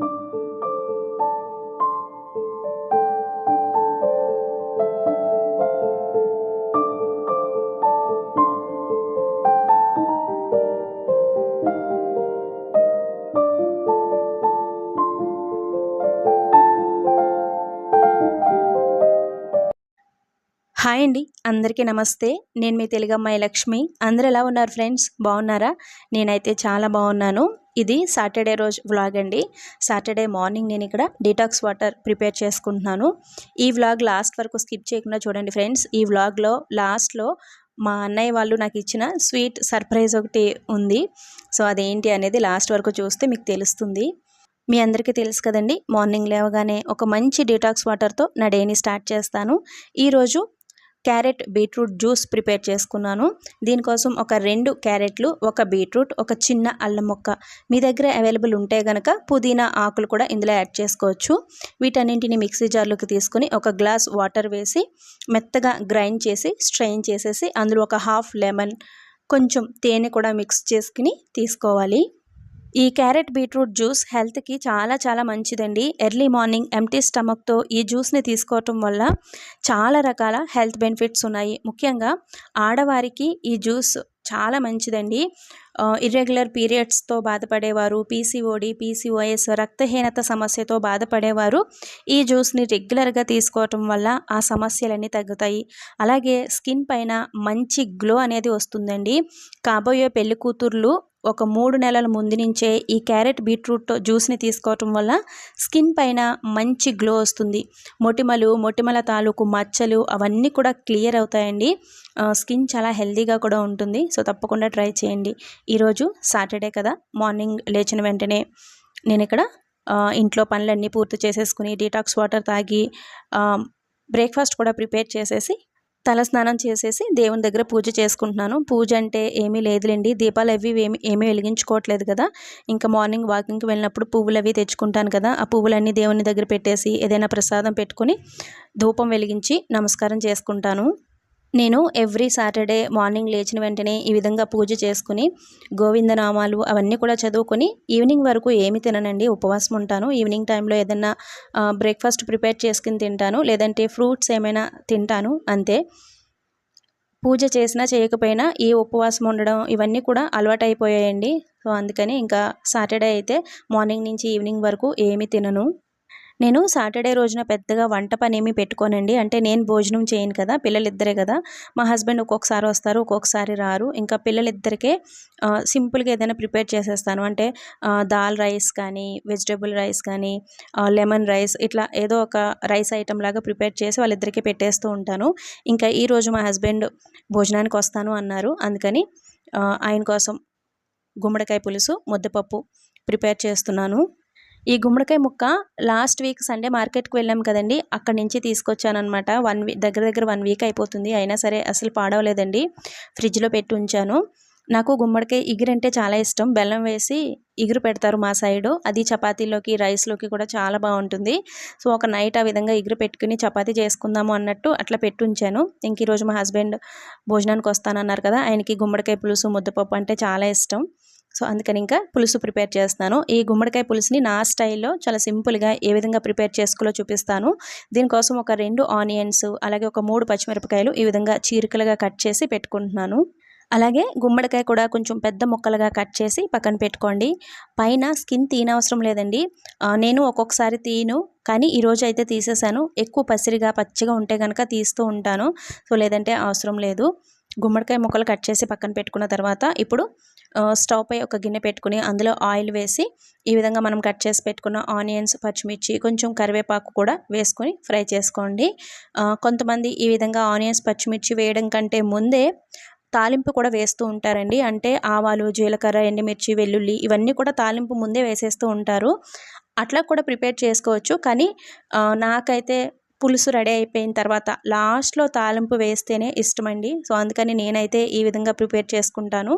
Thank you. Hi అండి. అందరికీ నమస్తే. నేను మీ తెలుగమ్మాయి లక్ష్మి. అందరు ఎలా ఉన్నారు ఫ్రెండ్స్? బాగున్నారా? నేనైతే చాలా బాగున్నాను. ఇది సాటర్డే రోజు వ్లాగ్ అండి. సాటర్డే మార్నింగ్ నేను ఇక్కడ డీటాక్స్ వాటర్ ప్రిపేర్ చేసుకుంటున్నాను. ఈ వ్లాగ్ లాస్ట్ వరకు స్కిప్ చేయకుండా చూడండి ఫ్రెండ్స్. ఈ వ్లాగ్లో లాస్ట్లో మా అన్నయ్య వాళ్ళు నాకు ఇచ్చిన స్వీట్ సర్ప్రైజ్ ఒకటి ఉంది. సో అదేంటి అనేది లాస్ట్ వరకు చూస్తే మీకు తెలుస్తుంది. మీ అందరికీ తెలుసు కదండి. మార్నింగ్ లేవగానే ఒక మంచి డీటాక్స్ వాటర్తో నా డేని స్టార్ట్ చేస్తాను. ఈరోజు క్యారెట్ బీట్రూట్ జ్యూస్ ప్రిపేర్ చేసుకున్నాను. దీనికోసం ఒక రెండు క్యారెట్లు ఒక బీట్రూట్ ఒక చిన్న అల్లం మొక్క. మీ దగ్గర అవైలబుల్ ఉంటే కనుక పుదీనా ఆకులు కూడా ఇందులో యాడ్ చేసుకోవచ్చు. వీటన్నింటిని మిక్సీ జార్లోకి తీసుకొని ఒక గ్లాస్ వాటర్ వేసి మెత్తగా గ్రైండ్ చేసి స్ట్రెయిన్ చేసేసి అందులో ఒక హాఫ్ లెమన్ కొంచెం తేనె కూడా మిక్స్ చేసుకుని తీసుకోవాలి. ఈ క్యారెట్ బీట్రూట్ జ్యూస్ హెల్త్కి చాలా చాలా మంచిదండి. ఎర్లీ మార్నింగ్ ఎంటీ స్టమక్తో ఈ జ్యూస్ని తీసుకోవటం వల్ల చాలా రకాల హెల్త్ బెనిఫిట్స్ ఉన్నాయి. ముఖ్యంగా ఆడవారికి ఈ జ్యూస్ చాలా మంచిదండి. ఇర్రెగ్యులర్ పీరియడ్స్తో బాధపడేవారు పీసీఓడి పీసీఓఎస్ రక్తహీనత సమస్యతో బాధపడేవారు ఈ జ్యూస్ని రెగ్యులర్గా తీసుకోవటం వల్ల ఆ సమస్యలన్నీ తగ్గుతాయి. అలాగే స్కిన్ పైన మంచి గ్లో అనేది వస్తుందండి. కాబోయే పెళ్ళి కూతుర్లు ఒక మూడు నెలల ముందు నుంచే ఈ క్యారెట్ బీట్రూట్ జ్యూస్ని తీసుకోవటం వల్ల స్కిన్ పైన మంచి గ్లో వస్తుంది. మొటిమలు మొటిమల తాలూకు మచ్చలు అవన్నీ కూడా క్లియర్ అవుతాయండి. స్కిన్ చాలా హెల్దీగా కూడా ఉంటుంది. సో తప్పకుండా ట్రై చేయండి. ఈరోజు సాటర్డే కదా. మార్నింగ్ లేచిన వెంటనే నేను ఇక్కడ ఇంట్లో పనులన్నీ పూర్తి చేసేసుకుని డీటాక్స్ వాటర్ తాగి బ్రేక్ఫాస్ట్ కూడా ప్రిపేర్ చేసేసి తలస్నానం చేసేసి దేవుని దగ్గర పూజ చేసుకుంటున్నాను. పూజ అంటే ఏమీ లేదులేండి. దీపాలు అవి ఏమి ఏమీ వెలిగించుకోవట్లేదు కదా. ఇంకా మార్నింగ్ వాకింగ్కి వెళ్ళినప్పుడు పువ్వులు అవి తెచ్చుకుంటాను కదా. ఆ పువ్వులన్నీ దేవుని దగ్గర పెట్టేసి ఏదైనా ప్రసాదం పెట్టుకొని ధూపం వెలిగించి నమస్కారం చేసుకుంటాను. నేను ఎవ్రీ సాటర్డే మార్నింగ్ లేచిన వెంటనే ఈ విధంగా పూజ చేసుకుని గోవిందనామాలు అవన్నీ కూడా చదువుకొని ఈవినింగ్ వరకు ఏమి తిననండి ఉపవాసం ఉంటాను. ఈవినింగ్ టైంలో ఏదన్నా బ్రేక్ఫాస్ట్ ప్రిపేర్ చేసుకుని తింటాను. లేదంటే ఫ్రూట్స్ ఏమైనా తింటాను అంతే. పూజ చేసినా చేయకపోయినా ఈ ఉపవాసం ఉండడం ఇవన్నీ కూడా అలవాటైపోయాయండి. సో అందుకని ఇంకా సాటర్డే అయితే మార్నింగ్ నుంచి ఈవినింగ్ వరకు ఏమి తినను. నేను సాటర్డే రోజున పెద్దగా వంట పని ఏమి పెట్టుకోనండి. అంటే నేను భోజనం చేయను కదా పిల్లలిద్దరే కదా. మా హస్బెండ్ ఒక్కొక్కసారి వస్తారు ఒక్కొక్కసారి రారు. ఇంకా పిల్లలిద్దరికే సింపుల్గా ఏదైనా ప్రిపేర్ చేసేస్తాను. అంటే దాల్ రైస్ కానీ వెజిటేబుల్ రైస్ కానీ లెమన్ రైస్ ఇట్లా ఏదో ఒక రైస్ ఐటమ్ లాగా ప్రిపేర్ చేసి వాళ్ళిద్దరికీ పెట్టేస్తూ ఉంటాను. ఇంకా ఈరోజు మా హస్బెండ్ భోజనానికి వస్తాను అన్నారు. అందుకని ఆయన కోసం గుమ్మడికాయ పులుసు ముద్దపప్పు ప్రిపేర్ చేస్తున్నాను. ఈ గుమ్మడికాయ ముక్క లాస్ట్ వీక్ సండే మార్కెట్కి వెళ్ళాం కదండి. అక్కడి నుంచి తీసుకొచ్చానమాట వన్ వీక్ దగ్గర దగ్గర వన్ వీక్ అయిపోతుంది. అయినా సరే అసలు పాడవలేదండి. ఫ్రిడ్జ్లో పెట్టి ఉంచాను. నాకు గుమ్మడికాయ ఇగురంటే చాలా ఇష్టం. బెల్లం వేసి ఇగురు పెడతారు మా సైడు అది చపాతీలోకి రైస్లోకి కూడా చాలా బాగుంటుంది. సో ఒక నైట్ ఆ విధంగా ఇగురు పెట్టుకుని చపాతీ చేసుకుందాము అన్నట్టు అట్లా పెట్టి ఉంచాను. ఇంక ఈరోజు మా హస్బెండ్ భోజనానికి వస్తానన్నారు కదా. ఆయనకి గుమ్మడికాయ పులుసు ముద్దపప్పు అంటే చాలా ఇష్టం. సో అందుకని ఇంకా పులుసు ప్రిపేర్ చేస్తున్నాను. ఈ గుమ్మడికాయ పులుసుని నా స్టైల్లో చాలా సింపుల్గా ఏ విధంగా ప్రిపేర్ చేసుకోలో చూపిస్తాను. దీనికోసం ఒక రెండు ఆనియన్స్ అలాగే ఒక మూడు పచ్చిమిరపకాయలు ఈ విధంగా చీరికలుగా కట్ చేసి పెట్టుకుంటున్నాను. అలాగే గుమ్మడికాయ కూడా కొంచెం పెద్ద ముక్కలుగా కట్ చేసి పక్కన పెట్టుకోండి. పైన స్కిన్ తీనవసరం లేదండి. నేను ఒక్కొక్కసారి తీను కానీ ఈరోజు అయితే తీసేసాను. ఎక్కువ పసిరిగా పచ్చిగా ఉంటే కనుక తీస్తూ ఉంటాను. సో లేదంటే అవసరం లేదు. గుమ్మడికాయ ముక్కలు కట్ చేసి పక్కన పెట్టుకున్న తర్వాత ఇప్పుడు స్టవ్ పై ఒక గిన్నె పెట్టుకుని అందులో ఆయిల్ వేసి ఈ విధంగా మనం కట్ చేసి పెట్టుకున్న ఆనియన్స్ పచ్చిమిర్చి కొంచెం కరివేపాకు కూడా వేసుకొని ఫ్రై చేసుకోండి. కొంతమంది ఈ విధంగా ఆనియన్స్ పచ్చిమిర్చి వేయడం కంటే ముందే తాలింపు కూడా వేస్తూ ఉంటారండి. అంటే ఆవాలు జీలకర్ర ఎండుమిర్చి వెల్లుల్లి ఇవన్నీ కూడా తాలింపు ముందే వేసేస్తూ ఉంటారు. అట్లా కూడా ప్రిపేర్ చేసుకోవచ్చు. కానీ నాకైతే పులుసు రెడీ అయిపోయిన తర్వాత లాస్ట్లో తాలింపు వేస్తేనే ఇష్టమండి. సో అందుకని నేనైతే ఈ విధంగా ప్రిపేర్ చేసుకుంటాను.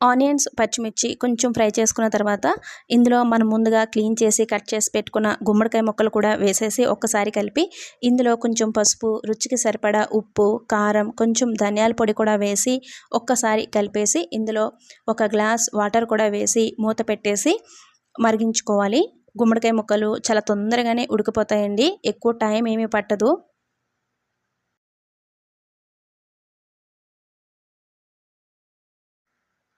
ఆనియన్స్ పచ్చిమిర్చి కొంచెం ఫ్రై చేసుకున్న తర్వాత ఇందులో మనం ముందుగా క్లీన్ చేసి కట్ చేసి పెట్టుకున్న గుమ్మడికాయ ముక్కలు కూడా వేసేసి ఒక్కసారి కలిపి ఇందులో కొంచెం పసుపు రుచికి సరిపడా ఉప్పు కారం కొంచెం ధనియాల పొడి కూడా వేసి ఒక్కసారి కలిపేసి ఇందులో ఒక గ్లాస్ వాటర్ కూడా వేసి మూత పెట్టేసి మరిగించుకోవాలి. గుమ్మడికాయ ముక్కలు చాలా తొందరగానే ఉడికిపోతాయండి. ఎక్కువ టైం ఏమీ పట్టదు.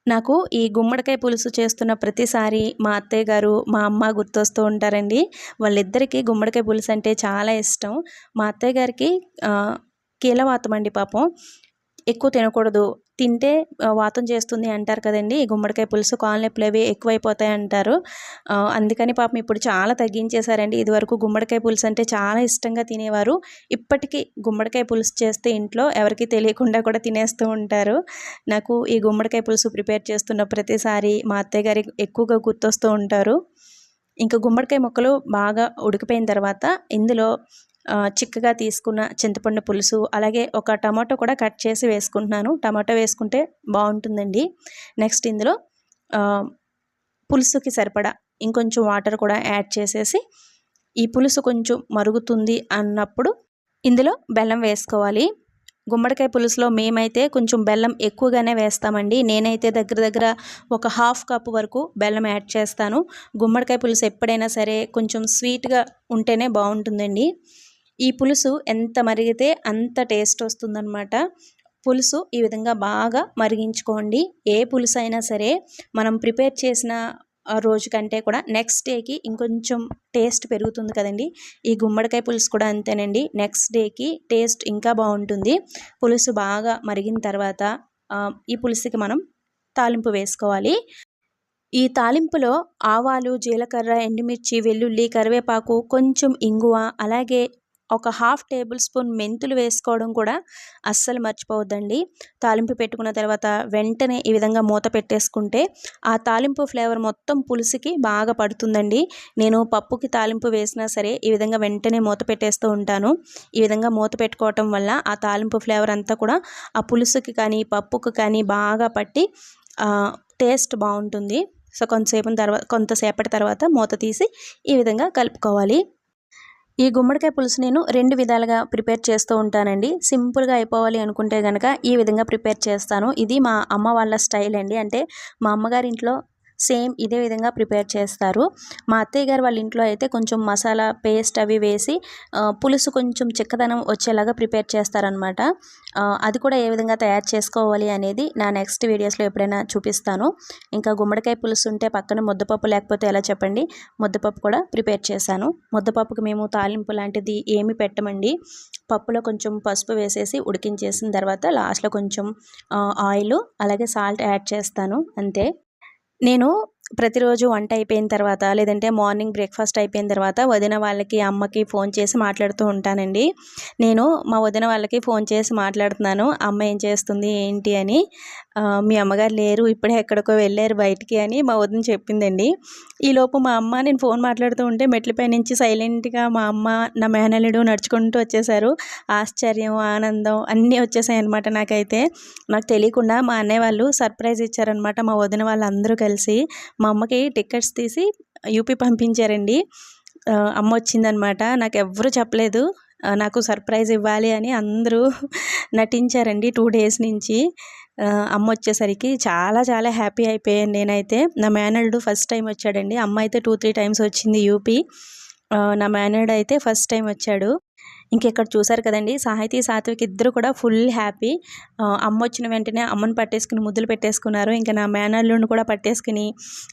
నాకు ఈ గుమ్మడికాయ పులుసు చేస్తున్న ప్రతిసారి మా అత్తయ్య గారు మా అమ్మ గుర్తొస్తూ ఉంటారండి. వాళ్ళిద్దరికీ గుమ్మడికాయ పులుసు అంటే చాలా ఇష్టం. మా అత్తయ్య గారికి కీలవాతం అండి పాపం. ఎక్కువ తినకూడదు. తింటే వాతం చేస్తుంది అంటారు కదండి. ఈ గుమ్మడికాయ పులుసు కాళ్ళనొప్పులు అవి ఎక్కువైపోతాయి అంటారు. అందుకని పాపం ఇప్పుడు చాలా తగ్గించేశారండి. ఇదివరకు గుమ్మడికాయ పులుసు అంటే చాలా ఇష్టంగా తినేవారు. ఇప్పటికీ గుమ్మడికాయ పులుసు చేస్తే ఇంట్లో ఎవరికి తెలియకుండా కూడా తినేస్తూ ఉంటారు. నాకు ఈ గుమ్మడికాయ పులుసు ప్రిపేర్ చేస్తున్న ప్రతిసారి మా అత్తయ్య గారి ఎక్కువగా గుర్తొస్తూ ఉంటారు. ఇంకా గుమ్మడికాయ ముక్కలు బాగా ఉడికిపోయిన తర్వాత ఇందులో చిక్కగా తీసుకున్న చింతపండు పులుసు అలాగే ఒక టమాటో కూడా కట్ చేసి వేసుకుంటున్నాను. టమాటో వేసుకుంటే బాగుంటుందండి. నెక్స్ట్ ఇందులో పులుసుకి సరిపడా ఇంకొంచెం వాటర్ కూడా యాడ్ చేసేసి ఈ పులుసు కొంచెం మరుగుతుంది అన్నప్పుడు ఇందులో బెల్లం వేసుకోవాలి. గుమ్మడికాయ పులుసులో మేమైతే కొంచెం బెల్లం ఎక్కువగానే వేస్తామండి. నేనైతే దగ్గర దగ్గర ఒక హాఫ్ కప్ వరకు బెల్లం యాడ్ చేస్తాను. గుమ్మడికాయ పులుసు ఎప్పుడైనా సరే కొంచెం స్వీట్గా ఉంటేనే బాగుంటుందండి. ఈ పులుసు ఎంత మరిగితే అంత టేస్ట్ వస్తుందన్నమాట. పులుసు ఈ విధంగా బాగా మరిగించుకోండి. ఏ పులుసు అయినా సరే మనం ప్రిపేర్ చేసిన రోజు కంటే కూడా నెక్స్ట్ డేకి ఇంకొంచెం టేస్ట్ పెరుగుతుంది కదండి. ఈ గుమ్మడికాయ పులుసు కూడా అంతేనండి. నెక్స్ట్ డేకి టేస్ట్ ఇంకా బాగుంటుంది. పులుసు బాగా మరిగిన తర్వాత ఈ పులుసుకి మనం తాలింపు వేసుకోవాలి. ఈ తాలింపులో ఆవాలు జీలకర్ర ఎండుమిర్చి వెల్లుల్లి కరివేపాకు కొంచెం ఇంగువ అలాగే ఒక హాఫ్ టేబుల్ స్పూన్ మెంతులు వేసుకోవడం కూడా అస్సలు మర్చిపోవద్దండి. తాలింపు పెట్టుకున్న తర్వాత వెంటనే ఈ విధంగా మూత పెట్టేసుకుంటే ఆ తాలింపు ఫ్లేవర్ మొత్తం పులుసుకి బాగా పడుతుందండి. నేను పప్పుకి తాలింపు వేసినా సరే ఈ విధంగా వెంటనే మూత పెట్టేస్తూ ఉంటాను. ఈ విధంగా మూత పెట్టుకోవటం వల్ల ఆ తాలింపు ఫ్లేవర్ అంతా కూడా ఆ పులుసుకి కానీ పప్పుకి కానీ బాగా పట్టి టేస్ట్ బాగుంటుంది. సో కొంతసేపు తర్వాత కొంతసేపటి తర్వాత మూత తీసి ఈ విధంగా కలుపుకోవాలి. ఈ గుమ్మడికాయ పులుసు నేను రెండు విధాలుగా ప్రిపేర్ చేస్తూ ఉంటానండి. సింపుల్గా అయిపోవాలి అనుకుంటే కనుక ఈ విధంగా ప్రిపేర్ చేస్తాను. ఇది మా అమ్మ వాళ్ళ స్టైల్ అండి. అంటే మా అమ్మగారి ఇంట్లో సేమ్ ఇదే విధంగా ప్రిపేర్ చేస్తారు. మా అత్తయ్య గారు వాళ్ళ ఇంట్లో అయితే కొంచెం మసాలా పేస్ట్ అవి వేసి పులుసు కొంచెం చిక్కదనం వచ్చేలాగా ప్రిపేర్ చేస్తారనమాట అది కూడా ఏ విధంగా తయారు చేసుకోవాలి అనేది నా నెక్స్ట్ వీడియోస్లో ఎప్పుడైనా చూపిస్తాను. ఇంకా గుమ్మడికాయ పులుసు ఉంటే పక్కన ముద్దపప్పు లేకపోతే ఎలా చెప్పండి? ముద్దపప్పు కూడా ప్రిపేర్ చేశాను. ముద్దపప్పుకి మేము తాలింపు లాంటిది ఏమి పెట్టమండి. పప్పులో కొంచెం పసుపు వేసేసి ఉడికించేసిన తర్వాత లాస్ట్లో కొంచెం ఆయిల్ అలాగే సాల్ట్ యాడ్ చేస్తాను. అంతే. నేను ప్రతిరోజు వంట అయిపోయిన తర్వాత లేదంటే మార్నింగ్ బ్రేక్ఫాస్ట్ అయిపోయిన తర్వాత వదిన వాళ్ళకి అమ్మకి ఫోన్ చేసి మాట్లాడుతూ ఉంటానండి. నేను మా వదిన వాళ్ళకి ఫోన్ చేసి మాట్లాడుతున్నాను. అమ్మ ఏం చేస్తుంది? ఏంటి? అని మీ అమ్మగారు లేరు ఇప్పుడే ఎక్కడికో వెళ్ళారు బయటికి అని మా వదిన చెప్పిందండి. ఈలోపు మా అమ్మ నేను ఫోన్ మాట్లాడుతూ ఉంటే మెట్లపై నుంచి సైలెంట్గా మా అమ్మ నా మేనల్లుడు నడుచుకుంటూ వచ్చేసారు. ఆశ్చర్యం ఆనందం అన్నీ వచ్చేసాయి అనమాట నాకైతే. నాకు తెలియకుండా మా అన్నయ్య వాళ్ళు సర్ప్రైజ్ ఇచ్చారనమాట మా వదిన వాళ్ళందరూ కలిసి. మా అమ్మకి టికెట్స్ తీసి యూపీ పంపించారండి. అమ్మ వచ్చిందనమాట నాకు ఎవ్వరూ చెప్పలేదు. నాకు సర్ప్రైజ్ ఇవ్వాలి అని అందరూ నటించారండి టూ డేస్ నుంచి. అమ్మ వచ్చేసరికి చాలా చాలా హ్యాపీ అయిపోయాను నేనైతే. నా మేనల్డ్ ఫస్ట్ టైం వచ్చాడండి. అమ్మ అయితే టూ త్రీ టైమ్స్ వచ్చింది యూపీ. నా మేనల్డ్ అయితే ఫస్ట్ టైం వచ్చాడు. ఇంకెక్కడ చూసారు కదండి సాహితీ సాత్విక్ ఇద్దరు కూడా ఫుల్ హ్యాపీ. అమ్మ వచ్చిన వెంటనే అమ్మని పట్టేసుకుని ముద్దులు పెట్టేసుకున్నారు. ఇంకా నా మేనల్లుని కూడా పట్టేసుకుని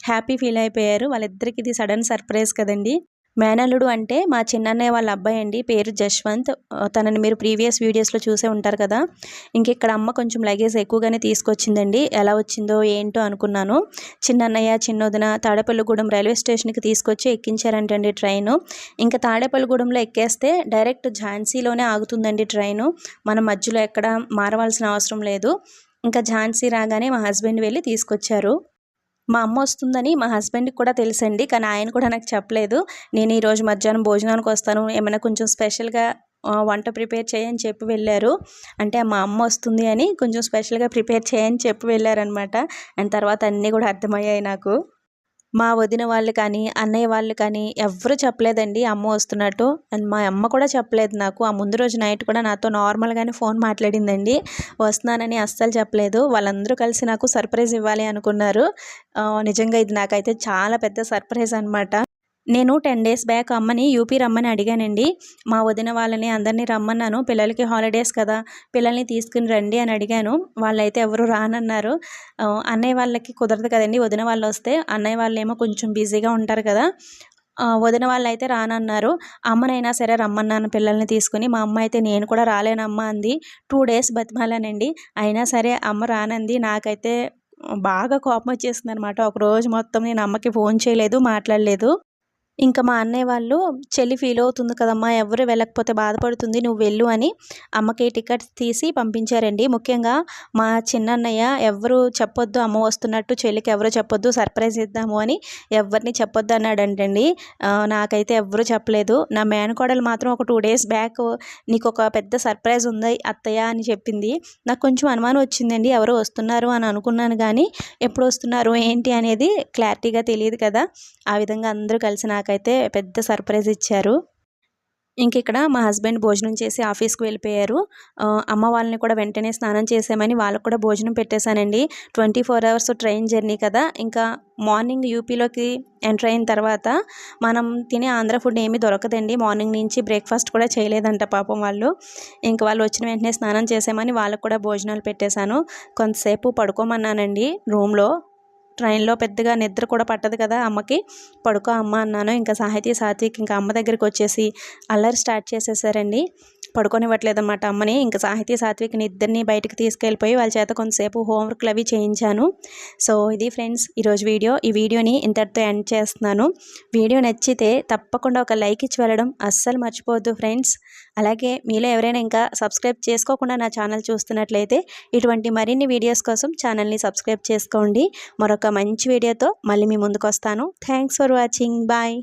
హ్యాపీ ఫీల్ అయిపోయారు. వాళ్ళిద్దరికి ఇది సడన్ సర్ప్రైజ్ కదండి. మేనల్లుడు అంటే మా చిన్నన్నయ్య వాళ్ళ అబ్బాయి అండి. పేరు జశ్వంత్. తనని మీరు ప్రీవియస్ వీడియోస్లో చూసే ఉంటారు కదా. ఇంకా ఇక్కడ అమ్మ కొంచెం లగేజ్ ఎక్కువగానే తీసుకొచ్చిందండి. ఎలా వచ్చిందో ఏంటో అనుకున్నాను. చిన్నన్నయ్య చిన్నోదిన తాడేపల్లిగూడెం రైల్వే స్టేషన్కి తీసుకొచ్చి ఎక్కించారంటండి ట్రైను. ఇంకా తాడేపల్లిగూడెంలో ఎక్కేస్తే డైరెక్ట్ ఝాన్సీలోనే ఆగుతుందండి ట్రైను. మనం మధ్యలో ఎక్కడ మారవలసిన అవసరం లేదు. ఇంకా ఝాన్సీ రాగానే మా హస్బెండ్ వెళ్ళి తీసుకొచ్చారు. మా అమ్మ వస్తుందని మా హస్బెండ్కి కూడా తెలుసండి. కానీ ఆయన కూడా నాకు చెప్పలేదు. నేను ఈరోజు మధ్యాహ్నం భోజనానికి వస్తాను. ఏమైనా కొంచెం స్పెషల్గా వంట ప్రిపేర్ చేయని చెప్పి వెళ్ళారు. అంటే మా అమ్మ వస్తుంది అని కొంచెం స్పెషల్గా ప్రిపేర్ చేయని చెప్పి వెళ్ళారనమాట అండ్ తర్వాత అన్నీ కూడా అర్థమయ్యాయి నాకు. మా వదిన వాళ్ళు కానీ అన్నయ్య వాళ్ళు కానీ ఎవరు చెప్పలేదండి అమ్మ వస్తున్నట్టు. అండ్ మా అమ్మ కూడా చెప్పలేదు నాకు. ఆ ముందు రోజు నైట్ కూడా నాతో నార్మల్గానే ఫోన్ మాట్లాడిందండి. వస్తున్నానని అస్సలు చెప్పలేదు. వాళ్ళందరూ కలిసి నాకు సర్ప్రైజ్ ఇవ్వాలి అనుకున్నారు. నిజంగా ఇది నాకైతే చాలా పెద్ద సర్ప్రైజ్ అనమాట నేను టెన్ డేస్ బ్యాక్ అమ్మని యూపీ రమ్మని అడిగానండి. మా వదిన వాళ్ళని అందరినీ రమ్మన్నాను. పిల్లలకి హాలిడేస్ కదా పిల్లల్ని తీసుకుని రండి అని అడిగాను. వాళ్ళైతే ఎవరు రానన్నారు. అన్నయ్య వాళ్ళకి కుదరదు కదండి. వదిన వాళ్ళు వస్తే అన్నయ్య వాళ్ళేమో కొంచెం బిజీగా ఉంటారు కదా. వదిన వాళ్ళు అయితే రానన్నారు. అమ్మనైనా సరే రమ్మన్నాను పిల్లల్ని తీసుకుని. మా అమ్మ అయితే నేను కూడా రాలేనమ్మా అంది. టూ డేస్ బతిమాలానండి. అయినా సరే అమ్మ రానంది. నాకైతే బాగా కోపం వచ్చేసింది అనమాట ఒక రోజు మొత్తం నేను అమ్మకి ఫోన్ చేయలేదు మాట్లాడలేదు. ఇంకా మా అన్నయ్య వాళ్ళు చెల్లి ఫీల్ అవుతుంది కదమ్మా ఎవరు వెళ్ళకపోతే బాధపడుతుంది నువ్వు వెళ్ళు అని అమ్మకి టికెట్స్ తీసి పంపించారండి. ముఖ్యంగా మా చిన్నన్నయ్య ఎవరు చెప్పొద్దు అమ్మ వస్తున్నట్టు చెల్లికి ఎవరు చెప్పొద్దు సర్ప్రైజ్ ఇద్దాము అని ఎవరిని చెప్పొద్దు అన్నాడంటండి. నాకైతే ఎవరు చెప్పలేదు. నా మేనకోడలు మాత్రం ఒక టూ డేస్ బ్యాక్ నీకు ఒక పెద్ద సర్ప్రైజ్ ఉంది అత్తయ్య అని చెప్పింది. నాకు కొంచెం అనుమానం వచ్చిందండి ఎవరు వస్తున్నారు అని అనుకున్నాను కానీ ఎప్పుడు వస్తున్నారు ఏంటి? అనేది క్లారిటీగా తెలియదు కదా. ఆ విధంగా అందరూ కలిసి నాకు నాకైతే పెద్ద సర్ప్రైజ్ ఇచ్చారు. ఇంక ఇక్కడ మా హస్బెండ్ భోజనం చేసి ఆఫీస్కి వెళ్ళిపోయారు. అమ్మ వాళ్ళని కూడా వెంటనే స్నానం చేసామని వాళ్ళకు కూడా భోజనం పెట్టేశానండి. Twenty four hours train journey కదా. ఇంకా మార్నింగ్ యూపీలోకి ఎంటర్ అయిన తర్వాత మనం తినే ఆంధ్ర ఫుడ్ ఏమీ దొరకదండి. మార్నింగ్ నుంచి బ్రేక్ఫాస్ట్ కూడా చేయలేదంట పాపం వాళ్ళు. ఇంక వాళ్ళు వచ్చిన వెంటనే స్నానం చేసామని వాళ్ళకు కూడా భోజనాలు పెట్టేశాను. కొంతసేపు పడుకోమన్నానండి రూమ్లో. ట్రైన్లో పెద్దగా నిద్ర కూడా పట్టదు కదా అమ్మకి. పడుకో అమ్మ అన్నాను. ఇంకా సాహితీ సాత్విక్ ఇంకా అమ్మ దగ్గరికి వచ్చేసి అల్లరి స్టార్ట్ చేసేసారండి. పడుకోనివ్వట్లేదన్నమాట. అమ్మని ఇంకా సాహితీ సాత్విక్ని ఇద్దరిని బయటకు తీసుకెళ్ళిపోయి వాళ్ళ చేత కొంతసేపు హోంవర్క్లు అవి చేయించాను. సో ఇది ఫ్రెండ్స్ ఈరోజు వీడియో. ఈ వీడియోని ఇంతటితో ఎండ్ చేస్తున్నాను. వీడియో నచ్చితే తప్పకుండా ఒక లైక్ ఇచ్చి వెళ్ళడం అస్సలు మర్చిపోవద్దు ఫ్రెండ్స్. అలాగే మీలో ఎవరైనా ఇంకా సబ్స్క్రైబ్ చేసుకోకుండా నా ఛానల్ చూస్తున్నట్లయితే ఇటువంటి మరిన్ని వీడియోస్ కోసం ఛానల్ని సబ్స్క్రైబ్ చేసుకోండి. మరొక మంచి వీడియోతో మళ్ళీ మీ ముందుకు వస్తాను థ్యాంక్స్ ఫర్ వాచింగ్. బాయ్.